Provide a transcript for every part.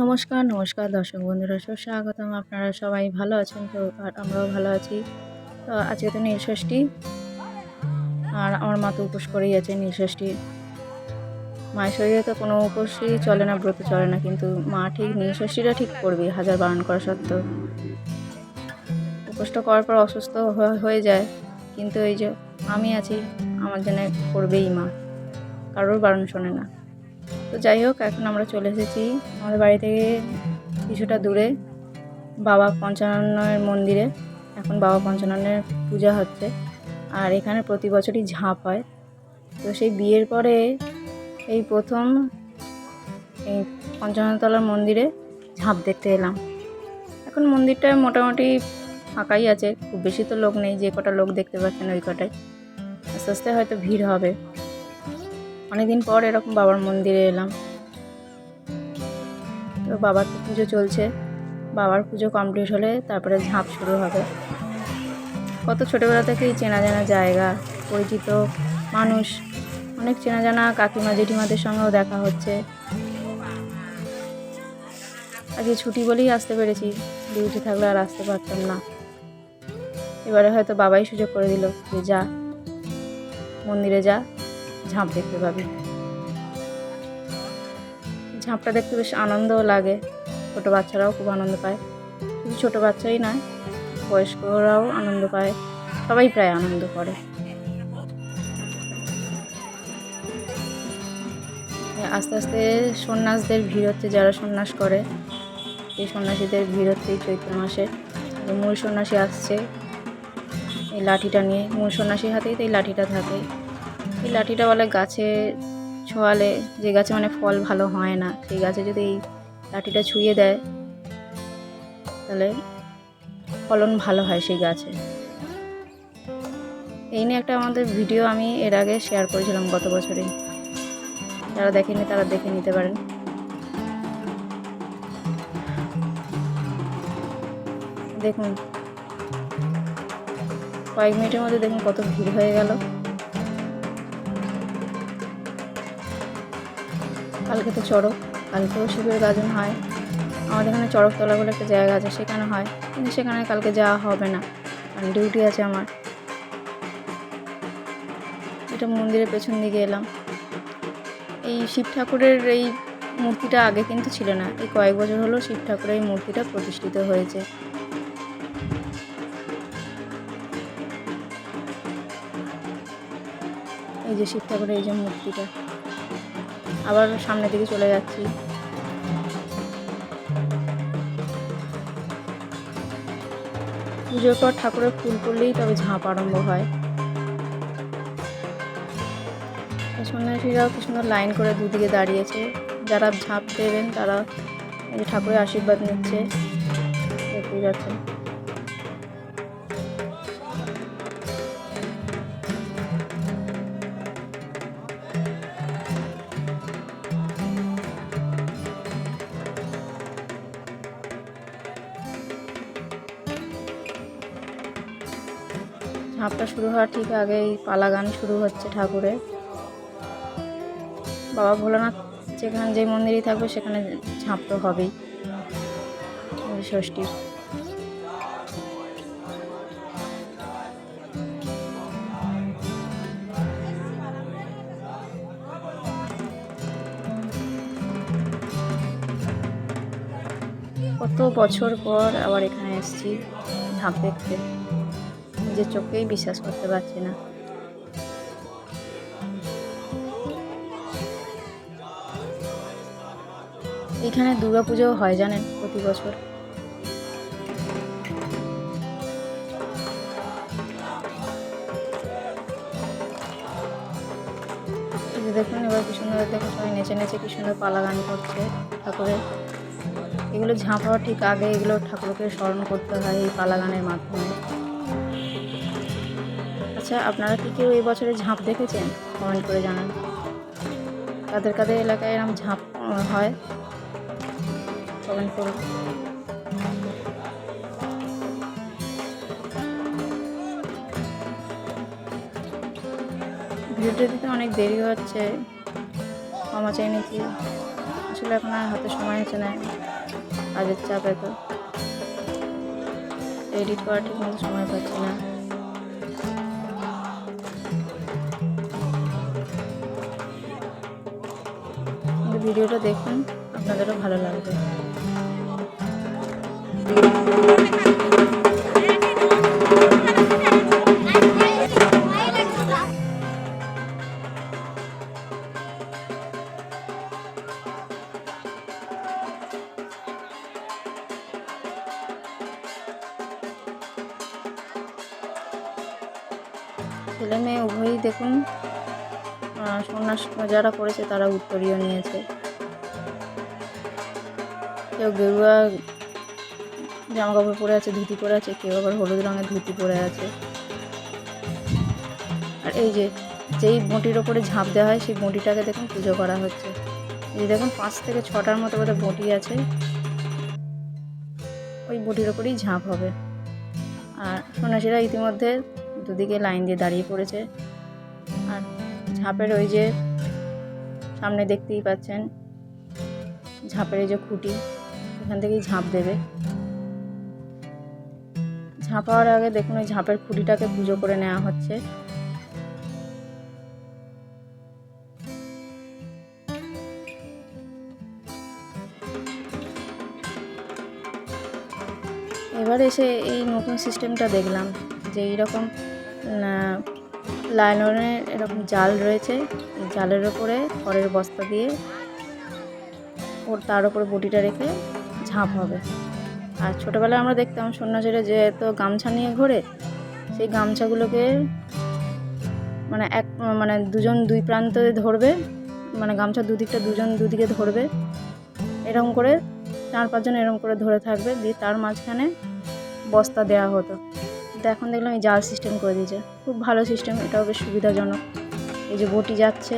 নমস্কার নমস্কার দর্শক বন্ধুরা সুস্বাগতম আপনারা সবাই ভালো আছেন তো? আর আমরাও ভালো আছি। তো আজকে তো নীলষষ্ঠী আর আমার মা তো উপোস করেই আছে নীলষষ্ঠী মায়ের শরীরে তো কোনো উপোসই চলে না, ব্রত চলে না। কিন্তু মা ঠিক নীলষষ্ঠীটা ঠিক করবে, হাজার বারণ করা সত্ত্বেও। উপোসটা করার পর অসুস্থ হয়ে যায়। কিন্তু এই যে আমি আছি, আমার জন্য করবেই মা। কারোর বারণ শোনে না। তো যাই হোক, এখন আমরা চলে এসেছি আমাদের বাড়ি থেকে কিছুটা দূরে, বাবা পঞ্চাননের মন্দিরে। এখন বাবা পঞ্চাননের পূজা হচ্ছে। আর এখানে প্রতি বছরই ঝাঁপ হয়। তো সেই বিয়ের পরে এই প্রথম এই পঞ্চাননতলার মন্দিরে ঝাঁপ দেখতে এলাম। এখন মন্দিরটা মোটামুটি ফাঁকাই আছে। খুব বেশি তো লোক নেই, যে কটা লোক দেখতে পাচ্ছেন ওই কটাই। আস্তে আস্তে হয়তো ভিড় হবে। অনেকদিন পর এরকম বাবার মন্দিরে এলাম। তো বাবার তো পুজো চলছে। বাবার পুজো কমপ্লিট হলে তারপরে ঝাঁপ শুরু হবে। কত ছোটোবেলা থেকেই চেনা জানা জায়গা, পরিচিত মানুষ, অনেক চেনা জানা কাকিমা, জেঠিমাদের সঙ্গেও দেখা হচ্ছে। আজকে ছুটি বলেই আসতে পেরেছি। ডিউটি থাকলে আর আসতে পারতাম না। এবারে হয়তো বাবাই সুযোগ করে দিল যে যা, মন্দিরে যা। ঝাঁপ দেখতে পাবি। ঝাঁপটা দেখতে বেশ আনন্দও লাগে। ছোটো বাচ্চারাও খুব আনন্দ পায়। শুধু ছোটো বাচ্চাই নয়, বয়স্করাও আনন্দ পায়। সবাই প্রায় আনন্দ করে। আস্তে আস্তে সন্ন্যাসদের ভিড় হচ্ছে, যারা সন্ন্যাস করে এই সন্ন্যাসীদের ভিড় হচ্ছে এই চৈত্র মাসে। মূল সন্ন্যাসী আসছে এই লাঠিটা নিয়ে। মূল সন্ন্যাসীর হাতেই তো এই লাঠিটা থাকে। এই লাঠিটা বলে গাছে ছোঁয়ালে, যে গাছে মানে ফল ভালো হয় না, সেই গাছে যদি এই লাঠিটা ছুঁয়ে দেয়, তাহলে ফলন ভালো হয় সেই গাছে। এই নিয়ে একটা আমাদের ভিডিও আমি এর আগে শেয়ার করেছিলাম গত বছরে। যারা দেখেনি তারা দেখে নিতে পারেন। দেখুন, কয়েক মিনিটের মধ্যে দেখুন কত ভিড় হয়ে গেল। কালকে তো চড়ক, কালকেও শিবের গাজন হয়। আমাদের এখানে চড়কতলা বলে একটা জায়গা আছে, সেখানে হয়। কিন্তু সেখানে কালকে যাওয়া হবে না, কারণ ডিউটি আছে আমার। এটা মন্দিরের পেছন দিকে এলাম। এই শিব ঠাকুরের এই মূর্তিটা আগে কিন্তু ছিল না। এই কয়েক বছর হলো শিব ঠাকুরের এই মূর্তিটা প্রতিষ্ঠিত হয়েছে। এই যে শিব ঠাকুরের এই যে মূর্তিটা। আবার সামনের দিকে চলে যাচ্ছি। পুজোর পর ঠাকুরের ফুল পড়লেই তবে ঝাঁপ আরম্ভ হয়। সন্ন্যাসীরাও কি সুন্দর লাইন করে দুদিকে দাঁড়িয়েছে। যারা ঝাঁপ দেবেন তারা ঠাকুরের আশীর্বাদ নিচ্ছে। যাচ্ছেন ঝাঁপটা শুরু হওয়ার ঠিক আগেই পালা গান শুরু হচ্ছে ঠাকুরের বাবা ভোলানাথ যেখানে যে মন্দিরই থাকবে সেখানে ঝাঁপ তো হবেই। ষষ্ঠীর। কত বছর পর আবার এখানে এসেছি ঝাঁপ দেখতে। নিজের চোখেই বিশ্বাস করতে পারছি না। এখানে দুর্গা পুজো হয় জানেন প্রতি বছর। দেখুন, এবার কি সুন্দর দেখে সবাই নেচে নেচে কি সুন্দর পালা গান করছে ঠাকুরের। এগুলো ঝাঁপ হওয়ার ঠিক আগে এগুলো ঠাকুরকে স্মরণ করতে হয় এই পালা গানের মাধ্যমে। আচ্ছা আপনারা কি কেউ এই বছরে ঝাঁপ দেখেছেন? কমেন্ট করে জানান। কাদের কাদের এলাকায় এরকম ঝাঁপ হয়? কমেন্ট করুন। ভিডিওটা দিতে অনেক দেরি হচ্ছে। ক্ষমা চাই নিচ্ছি আসলে এখন আর হাতে সময় হচ্ছে না। কাজের চাপে তো এডিট করার ঠিক মতো সময় পাচ্ছি না। ভিডিওটা দেখুন আপনাদেরও ভালো লাগবে। ছেলে মেয়ে উভয়ই দেখুন সন্ন্যাস যারা করেছে, তারা উত্তরীয় নিয়েছে। কেউ গেরুয়া জামা কাপড় পরে আছে, ধুতি পরে আছে, কেউ আবার হলুদ রঙের ধুতি পরে আছে। আর এই যে, যেই বঁটির ওপরে ঝাঁপ দেওয়া হয়, সেই বঁটিটাকে দেখুন পুজো করা হচ্ছে। এই দেখুন, পাঁচ থেকে ছটার মতো বোধহয় বঁটি আছে। ওই বঁটির ওপরেই ঝাঁপ হবে। আর সন্ন্যাসীরা ইতিমধ্যে দুদিকে লাইন দিয়ে দাঁড়িয়ে পড়েছে। ঝাঁপের ওই যে সামনে দেখতেই পাচ্ছেন, ঝাঁপের এই যে খুঁটি, এখান থেকেই ঝাঁপ দেবে। ঝাঁপাওয়ার আগে দেখুন ওই ঝাঁপের খুঁটিটাকে পুজো করে নেওয়া হচ্ছে। এবার এসে এই নতুন সিস্টেমটা দেখলাম, যে এইরকম লাইলনের এরকম জাল রয়েছে জালের ওপরে খড়ের বস্তা দিয়ে ওর তার উপরে বটিটা রেখে ঝাঁপ হবে। আর ছোটোবেলায় আমরা দেখতাম সন্ন্যাসীরা যে তো গামছা নিয়ে ঘোরে, সেই গামছাগুলোকে মানে এক মানে দুজন দুই প্রান্তে ধরবে মানে গামছা দুদিকটা দুজন দুদিকে ধরবে, এরকম করে চার পাঁচজন এরকম করে ধরে থাকবে, দিয়ে তার মাঝখানে বস্তা দেওয়া হতো। কিন্তু এখন দেখলাম এই জাল সিস্টেম করে দিয়েছে। খুব ভালো সিস্টেম এটাও বেশ সুবিধাজনক। এই যে বটি যাচ্ছে।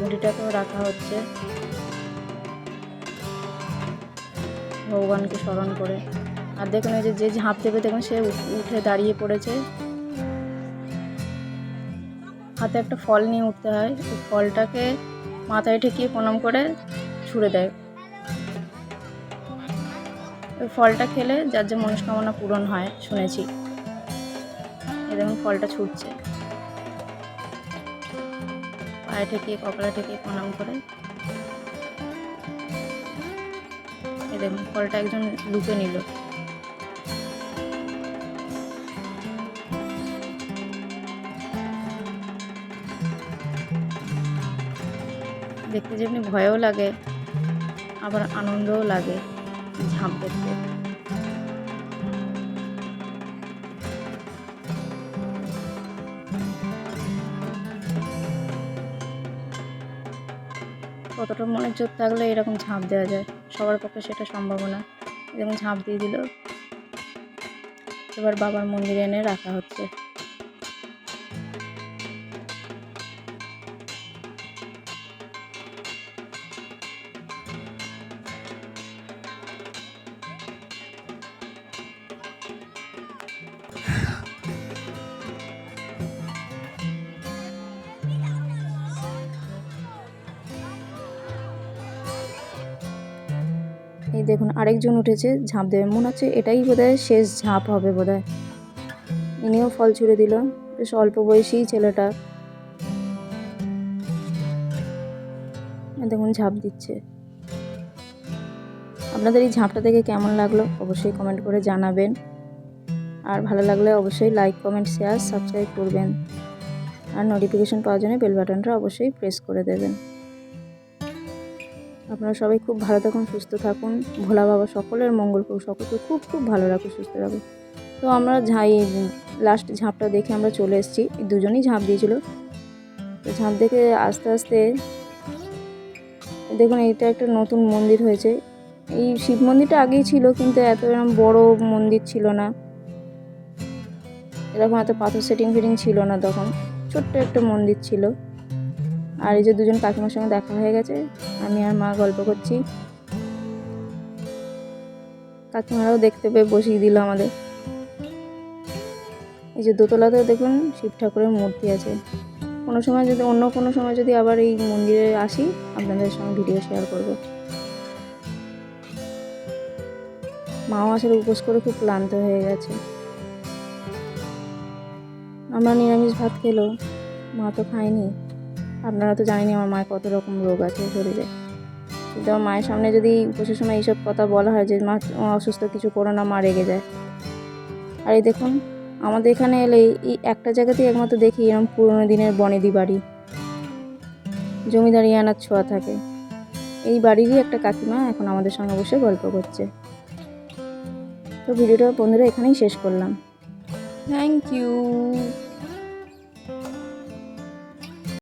বটিটাকেও রাখা হচ্ছে। ভগবানকে স্মরণ করে। আর দেখুন যে যে ঝাঁপ দেবে, দেখুন, সে উঠে দাঁড়িয়ে পড়েছে। হাতে একটা ফল নিয়ে উঠতে হয়। ওই ফলটাকে মাথায় ঠেকিয়ে প্রণাম করে ছুঁড়ে দেয়। ওই ফলটা খেলে যার যে মনস্কামনা পূরণ হয়, শুনেছি। দেখুন ফলটা ছুটছে। পায়ে ঠেকিয়ে, কপালে ঠেকিয়ে প্রণাম করে। দেখুন ফলটা একজন লুপে নিল। দেখতে যেমনি ভয়ও লাগে, আবার আনন্দও লাগে ঝাঁপ দেখতে। কতটা মনের জোর থাকলে এরকম ঝাঁপ দেওয়া যায়, সবার পক্ষে সেটা সম্ভব না। যেমন ঝাঁপ দিয়ে দিল, এবার বাবার মন্দিরে এনে রাখা হচ্ছে। দেখুন, আরেকজন উঠেছে, ঝাঁপ দেবে। মনে হচ্ছে এটাই বোধহয় শেষ ঝাঁপ হবে বোধহয়। ইনিও ফল ছুঁড়ে দিল। বেশ অল্প বয়সী ছেলেটা দেখুন, ঝাঁপ দিচ্ছে। আপনাদের এই ঝাঁপটা দেখে কেমন লাগল অবশ্যই কমেন্ট করে জানাবেন। আর ভালো লাগলে অবশ্যই লাইক, কমেন্ট, শেয়ার, সাবস্ক্রাইব করবেন। আর নোটিফিকেশন পাওয়ার জন্য বেল বাটনটা অবশ্যই প্রেস করে দেবেন। আপনারা সবাই খুব ভালো থাকুন, সুস্থ থাকুন। ভোলা বাবা সকলের মঙ্গল করুক, সকলকে খুব খুব ভালো রাখুন সুস্থ রাখুন তো আমরা ঝাই লাস্ট ঝাঁপটা দেখে আমরা চলে এসেছি। দুজনেই ঝাঁপ দিয়েছিল। তো ঝাঁপ দেখে আস্তে আস্তে দেখুন এটা একটা নতুন মন্দির হয়েছে। এই শিব মন্দিরটা আগেই ছিল, কিন্তু এত এরকম বড় মন্দির ছিল না। এরকম এত পাথর সেটিং ফিটিং ছিল না তখন। ছোট্ট একটা মন্দির ছিল। আর এই যে দুজন কাকিমার সঙ্গে দেখা হয়ে গেছে। আমি আর মা গল্প করছি। কাকিমারাও দেখতে পেয়ে বসিয়ে দিল আমাদের। এই যে দোতলাতেও দেখুন শিব ঠাকুরের মূর্তি আছে। কোনো সময় যদি, অন্য কোনো সময় যদি আবার এই মন্দিরে আসি, আপনাদের সঙ্গে ভিডিও শেয়ার করব। মাও আসলে উপোস করে খুব ক্লান্ত হয়ে গেছে। আমরা নিরামিষ ভাত খেলো, মা তো খায়নি। আপনারা তো জানেনই আমার মায়ের কত রকম রোগ আছে শরীরে। কিন্তু আমার মায়ের সামনে যদি উপোসের সময় এইসব কথা বলা হয় যে মা অসুস্থ, কিছু করো না, মা রেগে যায়। আর এই দেখুন, আমাদের এখানে এলে এই একটা জায়গাতেই একমাত্র দেখি এরকম পুরোনো দিনের বনেদি বাড়ি। জমিদারি আনার ছোঁয়া থাকে। এই বাড়িরই একটা কাকিমা এখন আমাদের সঙ্গে বসে গল্প করছে। তো ভিডিওটা বন্ধুরা এখানেই শেষ করলাম। Thank you.